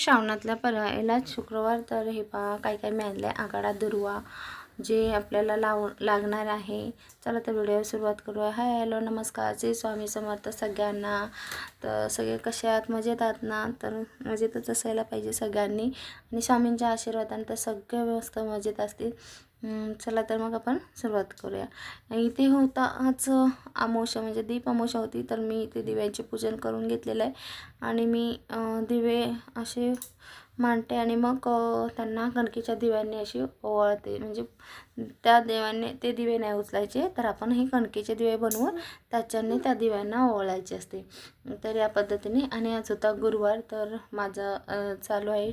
श्रावणातल्या पहिलाच शुक्रवार तर हे पहा काय काय मिळालं आहे आगाडा दुर्वा जे आपल्याला लाव लागणार आहे. चला तर व्हिडिओ सुरुवात करूया. हाय हॅलो नमस्कार. श्री स्वामी समर्थ सगळ्यांना. तर सगळे कसे आहात? मजेत आहात ना? तर मजेतच असायला पाहिजे सगळ्यांनी. आणि स्वामींच्या आशीर्वादाने तर सगळे व्यवस्था मजेत असतील. चला तर मग आपण सुरुवात करूया. इथे होता आज अमावस्या म्हणजे दीप आमोशा होती तर मी इथे दिव्यांचे पूजन करून घेतलेलं आहे. आणि मी दिवे असे मांडते आणि मग त्यांना कणकेच्या दिव्यांनी अशी ओवाळते. म्हणजे त्या देवाने ते दिवे नाही उचलायचे तर आपण हे कणकेचे दिवे बनवून त्याच्याने त्या दिव्यांना ओवाळायचे असते. तर या पद्धतीने आणि आज होता गुरुवार तर माझा चालू आहे.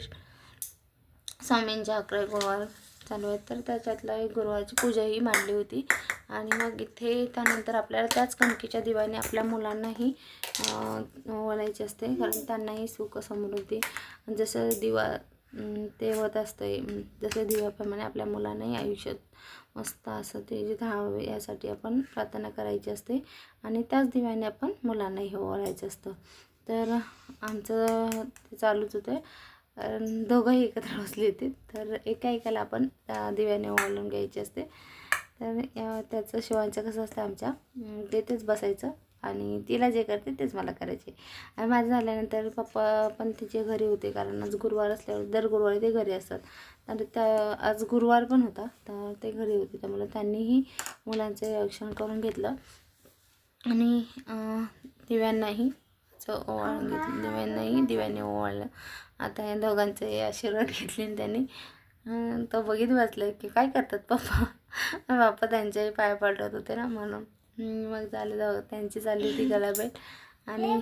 स्वामींच्या अकरा गुरुवार. चालू आहेत. तर त्याच्यातला एक गुरुवारची पूजाही मांडली होती. आणि मग इथे त्यानंतर आपल्याला त्याच कणकीच्या दिवाने आपल्या मुलांनाही अं, असते. कारण त्यांनाही सुख समृद्धी. जसं दिवा ते होत असते जसे जसं दिव्याप्रमाणे आपल्या मुलांनाही आयुष्यात मस्त असं ते जे धावावे यासाठी आपण प्रार्थना करायची असते. आणि त्याच दिव्याने आपण मुलांनाही ओवाळायचं असतं. तर आमचं ते चालूच होतं कारण दोघंही एकत्र बसले होते. तर एका एकाला आपण दिव्याने ओवाळून घ्यायची असते. तर त्याचं शिवांचं कसं असतं आमच्या तेथेच बसायचं आणि तिला जे करते तेच मला करायचे. आणि माझं झाल्यानंतर पप्पा पण तिचे घरी होते कारण आज गुरुवार असल्यावर दर गुरुवारी ते घरी असतात. तर त्या आज गुरुवार पण होता तर ते घरी होते. त्यामुळे त्यांनीही मुलांचं रक्षण करून घेतलं. आणि दिव्यांनाही असं ओवाळून घेतलं. दिव्यांनाही दिव्याने ओवाळलं. आता या दोघांचे आशीर्वाद घेतले त्यांनी तो बघित वाचलं की काय करतात पप्पा? बाप्पा त्यांचेही पाय पडत होते ना म्हणून. मग झालं जाऊ त्यांची चालली होती गलाबेट आणि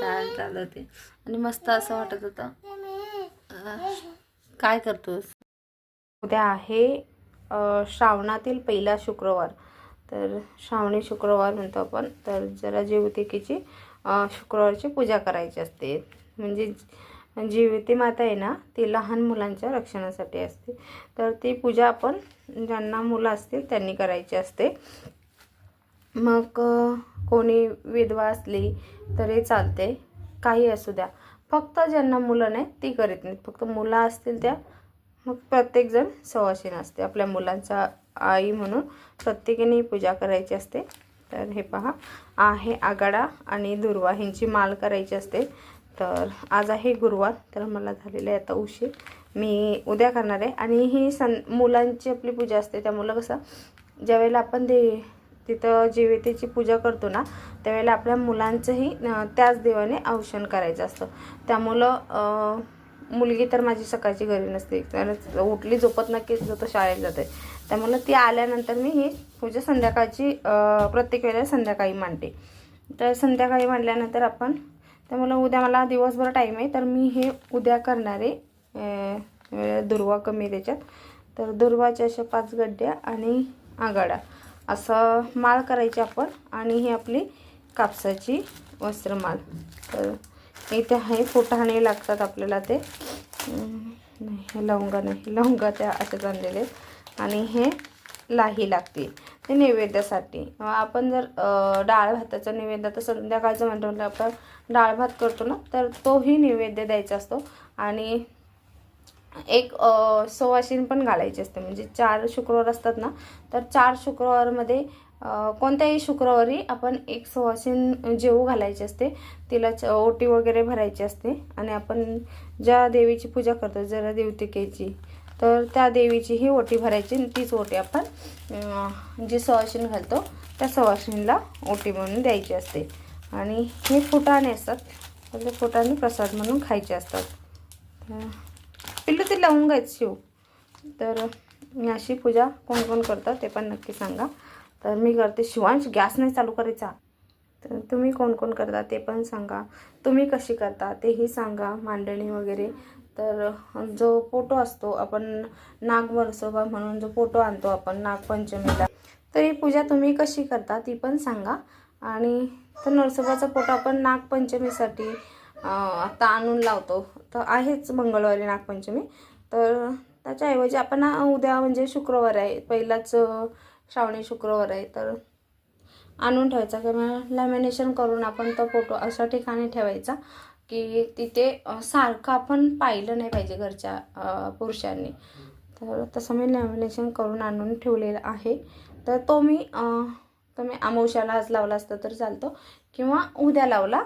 चाल चालत होते. आणि मस्त असं वाटत होतं काय करतोस? उद्या आहे श्रावणातील पहिला शुक्रवार. तर श्रावणी शुक्रवार म्हणतो आपण. तर जरा जीवतिकेची शुक्रवारची पूजा करायची असते. म्हणजे जीवती माता आहे ना ती लहान मुलांच्या रक्षणासाठी असते. तर ती पूजा आपण ज्यांना मुलं असतील त्यांनी करायची असते. मग कोणी विधवा असली तरी चालते. काही असू द्या. फक्त ज्यांना मुलं नाही ती करीत नाहीत. फक्त मुलं असतील त्या मग प्रत्येकजण सवाशीण असते. आपल्या मुलांचा आई म्हणून प्रत्येकाने पूजा करायची असते. तर हे पहा आहे आगाडा आणि दुर्वा. ह्यांची माल करायची असते. तर आज आहे गुरुवार तर मला झालेलं आहे आता उशीर. मी उद्या करणार आहे. आणि ही सं मुलांची आपली पूजा असते. त्यामुळं कसं ज्यावेळेला आपण दे तिथं जीवितेची पूजा करतो ना त्यावेळेला आपल्या मुलांचंही त्याच देवाने औषण करायचं असतं. त्यामुळं मुलगी तर माझी सकाळची घरी नसते. कारण उठली झोपत नक्कीच जो तो शाळेत जाते त्यामुळं ती आल्यानंतर मी ही पूजा संध्याकाळची प्रत्येक वेळेला संध्याकाळी मांडते. तर संध्याकाळी मांडल्यानंतर आपण त्यामुळं उद्या मला दिवसभर टाईम आहे तर मी हे उद्या करणार आहे दुर्वा कमी आहे त्याच्यात. तर दुर्वाच्या अशा पाच गड्ड्या आणि आगाडा. असं माळ करायची आपण आणि ही आपली कापसाची वस्त्रमाळ. तर इथे आहे फुटाणे लागतात आपल्याला ते. नाही हे लवंगा नाही. लवंगा त्या असेच आणलेले आहेत. आणि हे लाही लागते ते नैवेद्यासाठी. आपण जर डाळ भाताचा नैवेद्य तर संध्याकाळचं म्हणतो आपण डाळ भात करतो ना तर तोही नैवेद्य द्यायचा असतो. आणि एक अ, पण घालायची असते. म्हणजे चार शुक्रवार असतात ना तर चार शुक्रवारमध्ये कोणत्याही शुक्रवारी आपण एक सुवासीन जेवू घालायची असते. तिला च- ओटी वगैरे भरायची असते. आणि आपण ज्या देवीची पूजा करतो जरा देवतिकेची तर त्या देवीची ही ओटी भरायची. तीच ओटी आपण जी सुवासीन घालतो त्या सुवासीनला ओटी म्हणून द्यायची असते. आणि हे फुटाणे असतात. तर ते फुटाणे प्रसाद म्हणून खायचे असतात. पिल्लू ते लावून आहेत शिव. तर अशी पूजा कोण कोण करतं ते पण नक्की सांगा. तर मी करते. शिवांश गॅस नाही चालू करायचा. तर तुम्ही कोण कोण करता ते पण सांगा. तुम्ही कशी करता तेही सांगा मांडणी वगैरे. तर जो फोटो असतो आपण नागवरसोबा म्हणून जो फोटो आणतो आपण नागपंचमीला तर ही पूजा तुम्ही कशी करता ती पण सांगा. आणि तर नरसोबाचा फोटो आपण नागपंचमीसाठी आता आणून लावतो. तर आहेच मंगळवारी नागपंचमी. तर त्याच्याऐवजी आपण उद्या म्हणजे शुक्रवार आहे. पहिलाच श्रावणी शुक्रवार आहे. तर आणून ठेवायचा. किंवा लॅमिनेशन करून आपण तो फोटो अशा ठिकाणी ठेवायचा की तिथे सारखं आपण पाहिलं नाही पाहिजे घरच्या पुरुषांनी. तर तसं मी लॅमिनेशन करून आणून ठेवलेलं आहे. तर तो मी तुम्ही अमावश्याला आज लावला असता तर चालतो. किंवा उद्या लावला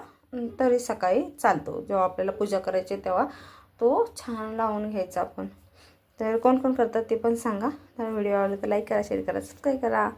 तरी सकाळी चालतो. जेव्हा आपल्याला पूजा करायची तेव्हा तो छान लावून घ्यायचा आपण. तर कोण कोण करतात ते पण सांगा. तर व्हिडिओ आवडला तर लाईक करा शेअर करा सबस्क्राईब करा.